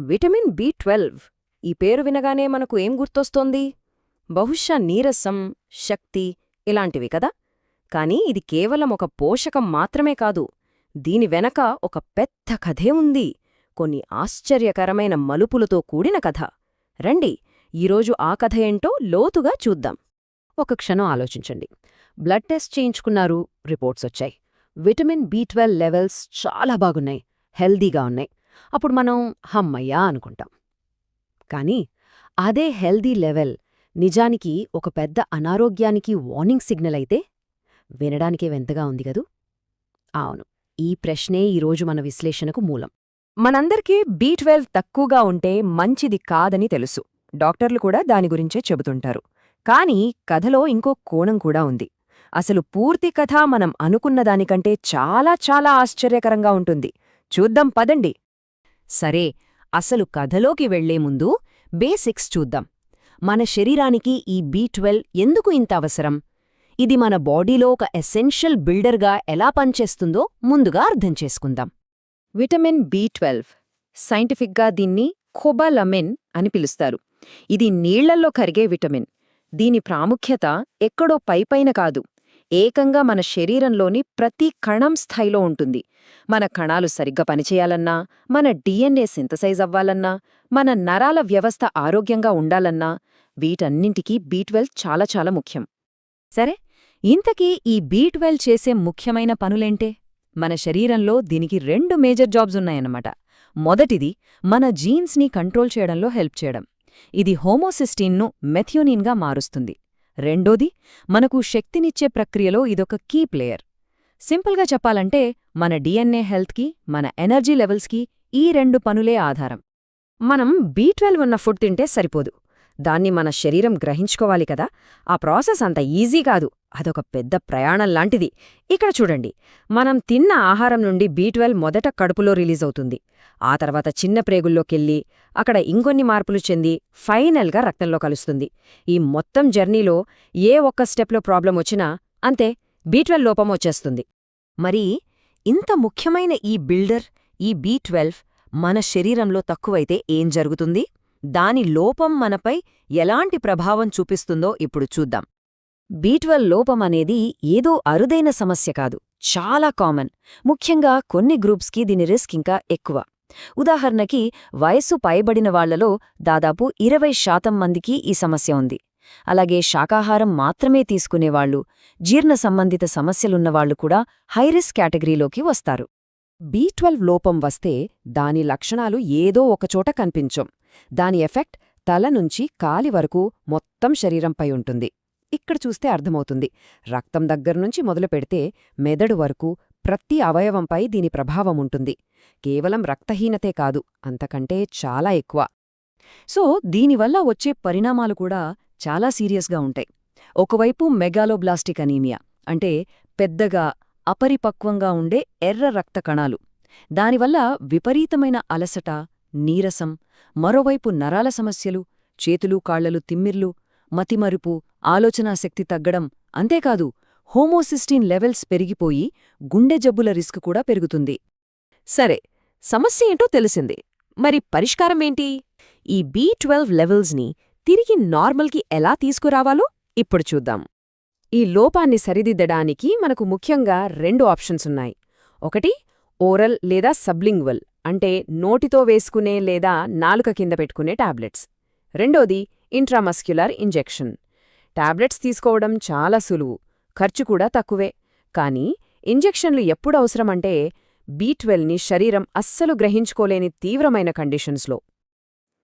Vitamin B twelve. ఈ పేరు వినగానే మనకు ఏం గుర్తొస్తోంది? బహుశా నీరసం శక్తి ఇలాంటివి కదా? కాని ఇది కేవలం ఒక పోషకం మాత్రమే కాదు. దీని వెనక ఒక పెద్ద కథే ఉంది. కొన్ని ఆశ్చర్యకరమైన మలుపులతో కూడిన కథ. రండి ఈరోజు ఆ కథ ఏంటో లోతుగా చూద్దాం. ఒక క్షణం ఆలోచించండి. బ్లడ్ టెస్ట్ చేయించుకున్నారు రిపోర్ట్స్ వచ్చాయి. విటమిన్ బి ట్వెల్వ్ లెవెల్స్ చాలా బాగున్నాయి హెల్దీగా ఉన్నాయి. అప్పుడు మనం హమ్మయ్యా అనుకుంటాం. కానీ అదే హెల్దీ లెవెల్ నిజానికి ఒక పెద్ద అనారోగ్యానికి వార్నింగ్ సిగ్నల్ అయితే వినడానికే వింతగా ఉంది గదూ అవును ఈ ప్రశ్నే ఈరోజు మన విశ్లేషణకు మూలం. మనందరికీ బీ ట్వెల్వ్ తక్కువగా ఉంటే మంచిది కాదని తెలుసు. డాక్టర్లు కూడా దాని గురించే చెబుతుంటారు. కానీ కథలో ఇంకో కోణం కూడా ఉంది. అసలు పూర్తి కథ మనం అనుకున్న దానికంటే చాలా చాలా ఆశ్చర్యకరంగా ఉంటుంది. చూద్దాం పదండి. సరే అసలు కథలోకి వెళ్ళే ముందు బేసిక్స్ చూద్దాం. మన శరీరానికి ఈ బీ ఎందుకు ఇంత అవసరం? ఇది మన బాడీలో ఒక ఎసెన్షియల్ బిల్డర్గా ఎలా పనిచేస్తుందో ముందుగా అర్థం చేసుకుందాం. విటమిన్ బి ట్వెల్వ్ సైంటిఫిక్గా దీన్ని ఖొబాలమిన్ అని పిలుస్తారు. ఇది నీళ్ళల్లో కరిగే విటమిన్. దీని ప్రాముఖ్యత ఎక్కడో పైపైన కాదు. ఏకంగా మన శరీరంలోని ప్రతి కణం స్థాయిలో ఉంటుంది. మన కణాలు సరిగ్గా పనిచేయాలన్నా మన డిఎన్ఏ సింథసైజ్ అవ్వాలన్నా మన నరాల వ్యవస్థ ఆరోగ్యంగా ఉండాలన్నా వీటన్నింటికీ బీట్వెల్ చాలా చాలా ముఖ్యం. సరే ఇంతకీ ఈ బీట్వెల్ చేసే ముఖ్యమైన పనులేంటే? మన శరీరంలో దీనికి రెండు మేజర్ జాబ్స్ ఉన్నాయన్నమాట. మొదటిది మన జీన్స్ని కంట్రోల్ చేయడంలో హెల్ప్ చేయడం. ఇది హోమోసిస్టీన్ను మెథ్యోనిన్గా మారుస్తుంది. రెండోది మనకు శక్తినిచ్చే ప్రక్రియలో ఇదొక కీ ప్లేయర్. సింపుల్గా చెప్పాలంటే మన డిఎన్ఏ హెల్త్కి మన ఎనర్జీ లెవెల్స్కి ఈ రెండు పనులే ఆధారం. మనం బీ ఉన్న ఫుడ్ తింటే సరిపోదు. దాన్ని మన శరీరం గ్రహించుకోవాలి కదా ఆ ప్రాసెస్ అంత ఈజీ కాదు. అదొక పెద్ద ప్రయాణం లాంటిది. ఇక్కడ చూడండి మనం తిన్న ఆహారం నుండి బీ మొదట కడుపులో రిలీజ్ అవుతుంది. ఆ తర్వాత చిన్న ప్రేగుల్లోకెళ్ళి అక్కడ ఇంకొన్ని మార్పులు చెంది ఫైనల్గా రక్తంలో కలుస్తుంది. ఈ మొత్తం జర్నీలో ఏ ఒక్క స్టెప్లో ప్రాబ్లం వచ్చినా అంతే బీ లోపం వచ్చేస్తుంది. మరి ఇంత ముఖ్యమైన ఈ బిల్డర్ ఈ బీ మన శరీరంలో తక్కువైతే ఏం జరుగుతుంది? దాని లోపం మనపై ఎలాంటి ప్రభావం చూపిస్తుందో ఇప్పుడు చూద్దాం. బీట్వెల్ లోపం అనేది ఏదో అరుదైన సమస్య కాదు చాలా కామన్. ముఖ్యంగా కొన్ని గ్రూప్స్కి దీని రిస్క్ ఇంకా ఎక్కువ. ఉదాహరణకి వయస్సు పైబడిన వాళ్ళలో దాదాపు ఇరవై శాతం మందికి ఈ సమస్య ఉంది. అలాగే శాకాహారం మాత్రమే తీసుకునేవాళ్ళు జీర్ణ సంబంధిత సమస్యలున్నవాళ్ళు కూడా హైరిస్క్ కేటగిరీలోకి వస్తారు. బీ లోపం వస్తే దాని లక్షణాలు ఏదో ఒకచోట కనిపించం. దాని ఎఫెక్ట్ తల నుంచి కాలి వరకు మొత్తం శరీరంపై ఉంటుంది. ఇక్కడ చూస్తే అర్థమవుతుంది. రక్తం దగ్గర్నుంచి మొదలు పెడితే మెదడు వరకు ప్రతి అవయవంపై దీని ప్రభావం ఉంటుంది. కేవలం రక్తహీనతే కాదు అంతకంటే చాలా ఎక్కువ. సో దీనివల్ల వచ్చే పరిణామాలు కూడా చాలా సీరియస్గా ఉంటాయి. ఒకవైపు మెగాలోబ్లాస్టిక్ అనీమియా అంటే పెద్దగా అపరిపక్వంగా ఉండే ఎర్ర రక్త కణాలు. దానివల్ల విపరీతమైన అలసట నీరసం మరోవైపు నరాల సమస్యలు చేతులు కాళ్ళలు తిమ్మిర్లు మతిమరుపు ఆలోచనాశక్తి తగ్గడం అంతేకాదు హోమోసిస్టీన్ లెవెల్స్ పెరిగిపోయి గుండె జబ్బుల రిస్క్ కూడా పెరుగుతుంది. సరే సమస్య ఏంటో తెలిసింది. మరి పరిష్కారమేంటి ఈ బీ ట్వెల్వ్ లెవెల్స్ని తిరిగి నార్మల్కి ఎలా తీసుకురావాలో ఇప్పుడు చూద్దాం. ఈ లోపాన్ని సరిదిద్దడానికి మనకు ముఖ్యంగా రెండు ఆప్షన్స్ ఉన్నాయి. ఒకటి ఓరల్ లేదా సబ్లింగ్వల్ అంటే నోటితో వేసుకునే లేదా నాలుక కింద పెట్టుకునే టాబ్లెట్స్. రెండోది ఇంట్రామస్క్యులర్ ఇంజెక్షన్ టాబ్లెట్స్ తీసుకోవడం చాలా సులువు ఖర్చు కూడా తక్కువే. కానీ ఇంజెక్షన్లు ఎప్పుడు అవసరమంటే బీ ట్వెల్వ్ని శరీరం అస్సలు గ్రహించుకోలేని తీవ్రమైన కండిషన్స్లో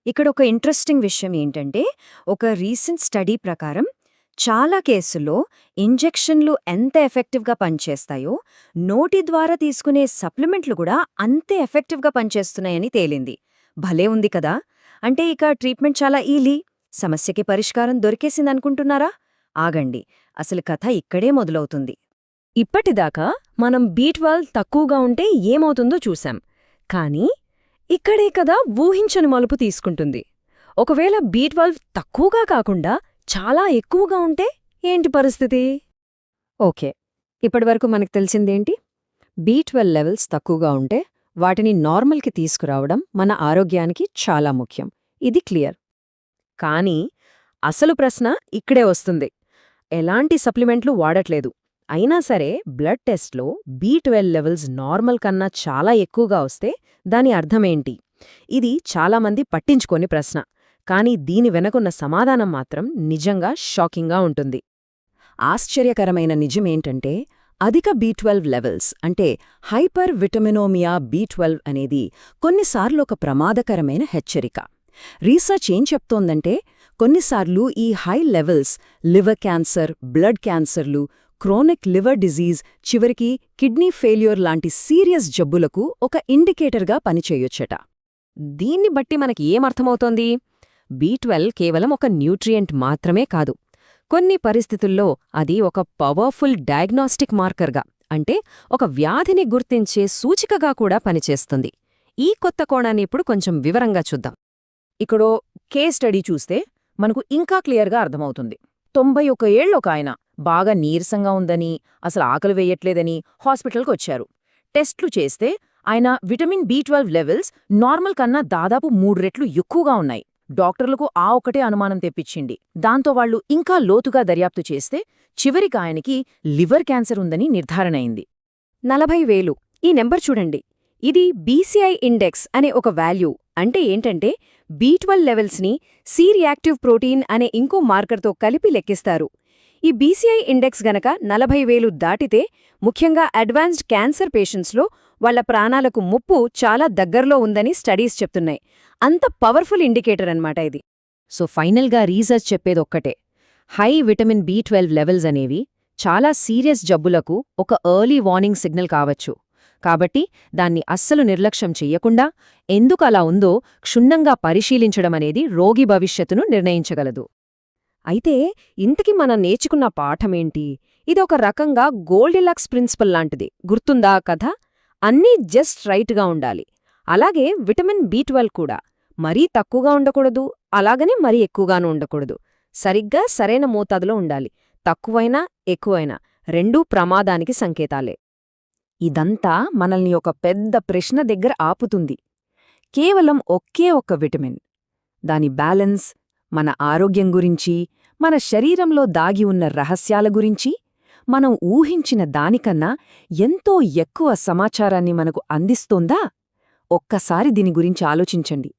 ఇక్కడ ఒక ఇంట్రెస్టింగ్ విషయం ఏంటంటే ఒక రీసెంట్ స్టడీ ప్రకారం చాలా కేసుల్లో ఇంజెక్షన్లు ఎంత ఎఫెక్టివ్గా పనిచేస్తాయో నోటి ద్వారా తీసుకునే సప్లిమెంట్లు కూడా అంతే ఎఫెక్టివ్గా పనిచేస్తున్నాయని తేలింది. భలే ఉంది కదా! అంటే ఇక ట్రీట్మెంట్ చాలా ఈలీ సమస్యకి పరిష్కారం దొరికేసిందనుకుంటున్నారా? ఆగండి అసలు కథ ఇక్కడే మొదలవుతుంది. ఇప్పటిదాకా మనం బీట్వాల్ తక్కువగా ఉంటే ఏమవుతుందో చూశాం. కానీ ఇక్కడే కదా ఊహించని మలుపు తీసుకుంటుంది. ఒకవేళ బీట్వాల్వ్ తక్కువగా కాకుండా చాలా ఎక్కువగా ఉంటే ఏంటి పరిస్థితి? ఓకే ఇప్పటివరకు మనకు తెలిసిందేంటి? బీ ట్వెల్వ్ లెవెల్స్ తక్కువగా ఉంటే వాటిని నార్మల్కి తీసుకురావడం మన ఆరోగ్యానికి చాలా ముఖ్యం. ఇది క్లియర్. కానీ అసలు ప్రశ్న ఇక్కడే వస్తుంది. ఎలాంటి సప్లిమెంట్లు వాడట్లేదు. అయినా సరే బ్లడ్ టెస్ట్లో బీ ట్వెల్వ్ లెవెల్స్ నార్మల్ కన్నా చాలా ఎక్కువగా వస్తే దాని అర్థమేంటి ఇది చాలామంది పట్టించుకోని ప్రశ్న. కానీ దీని వెనకున్న సమాధానం మాత్రం నిజంగా షాకింగ్గా ఉంటుంది. ఆశ్చర్యకరమైన నిజమేంటంటే అధిక బీ ట్వెల్వ్ లెవెల్స్ అంటే హైపర్ విటమినోమియా బీ ట్వెల్వ్ అనేది కొన్నిసార్లు ఒక ప్రమాదకరమైన హెచ్చరిక. రీసెర్చ్ ఏం చెప్తోందంటే కొన్నిసార్లు ఈ high levels liver cancer blood క్యాన్సర్లు క్రోనిక్ లివర్ డిజీజ్ చివరికి కిడ్నీ ఫెయిల్యూర్ లాంటి సీరియస్ జబ్బులకు ఒక ఇండికేటర్గా పనిచేయొచ్చట. దీన్ని బట్టి మనకి ఏమర్థమవుతోంది బీ ట్వెల్వ్ కేవలం ఒక న్యూట్రియంట్ మాత్రమే కాదు. కొన్ని పరిస్థితుల్లో అది ఒక పవర్ఫుల్ డయాగ్నాస్టిక్ మార్కర్గా అంటే ఒక వ్యాధిని గుర్తించే సూచికగా కూడా పనిచేస్తుంది. ఈ కొత్త కోణాన్ని ఇప్పుడు కొంచెం వివరంగా చూద్దాం. ఇక్కడో కేస్ స్టడీ చూస్తే మనకు ఇంకా క్లియర్గా అర్థమవుతుంది. తొంభై ఒక ఏళ్ళొక ఒక ఆయన. బాగా నీరసంగా ఉందని అసలు ఆకలి వేయట్లేదని హాస్పిటల్కి వచ్చారు. టెస్ట్లు చేస్తే ఆయన vitamin B twelve levels normal కన్నా దాదాపు మూడు రెట్లు ఎక్కువగా ఉన్నాయి. డాక్టర్లకు ఆ ఒకటే అనుమానం తెప్పించింది. దాంతో వాళ్ళు ఇంకా లోతుగా దర్యాప్తు చేస్తే చివరికి ఆయనకి లివర్ క్యాన్సర్ ఉందని నిర్ధారణ అయింది. నలభై వేలు. ఈ నెంబర్ చూడండి. ఇది బీసీఐ ఇండెక్స్ అనే ఒక వాల్యూ. అంటే ఏంటంటే బీ ట్వెల్వ్ లెవెల్స్ని సి రియాక్టివ్ ప్రోటీన్ అనే ఇంకో మార్కర్తో కలిపి లెక్కిస్తారు. ఈ బీసీఐ ఇండెక్స్ గనక నలభై వేలు దాటితే ముఖ్యంగా అడ్వాన్స్డ్ క్యాన్సర్ పేషెంట్స్లో వాళ్ళ ప్రాణాలకు ముప్పు చాలా దగ్గరలో ఉందని స్టడీస్ చెప్తున్నాయి. అంత పవర్ఫుల్ ఇండికేటర్ అన్నమాట ఇది. సో ఫైనల్గా research చెప్పేదొక్కటే high vitamin B twelve levels అనేవి చాలా సీరియస్ జబ్బులకు ఒక ఎర్లీ వార్నింగ్ సిగ్నల్ కావచ్చు. కాబట్టి దాన్ని అస్సలు నిర్లక్ష్యం చెయ్యకుండా ఎందుకు అలా ఉందో క్షుణ్ణంగా పరిశీలించడం అనేది రోగి భవిష్యత్తును నిర్ణయించగలదు. అయితే ఇంతకి మనం నేర్చుకున్న పాఠమేంటి? ఇదొక రకంగా గోల్డిలక్స్ ప్రిన్సిపల్ లాంటిది. గుర్తుందా కథ? అన్నీ జస్ట్ రైట్గా ఉండాలి. అలాగే విటమిన్ బి ట్వెల్వ్ కూడా. మరీ తక్కువగా ఉండకూడదు అలాగనే మరీ ఎక్కువగానూ ఉండకూడదు. సరిగ్గా సరైన మోతాదులో ఉండాలి. తక్కువైనా ఎక్కువైనా రెండూ ప్రమాదానికి సంకేతాలే. ఇదంతా మనల్ని ఒక పెద్ద ప్రశ్న దగ్గర ఆపుతుంది. కేవలం ఒకే ఒక్క విటమిన్. దాని బ్యాలెన్స్ మన ఆరోగ్యం గురించి మన శరీరంలో దాగి ఉన్న రహస్యాల గురించి మనం ఊహించిన దానికన్నా ఎంతో ఎక్కువ సమాచారాన్ని మనకు అందిస్తోందా? ఒక్కసారి దీని గురించి ఆలోచించండి.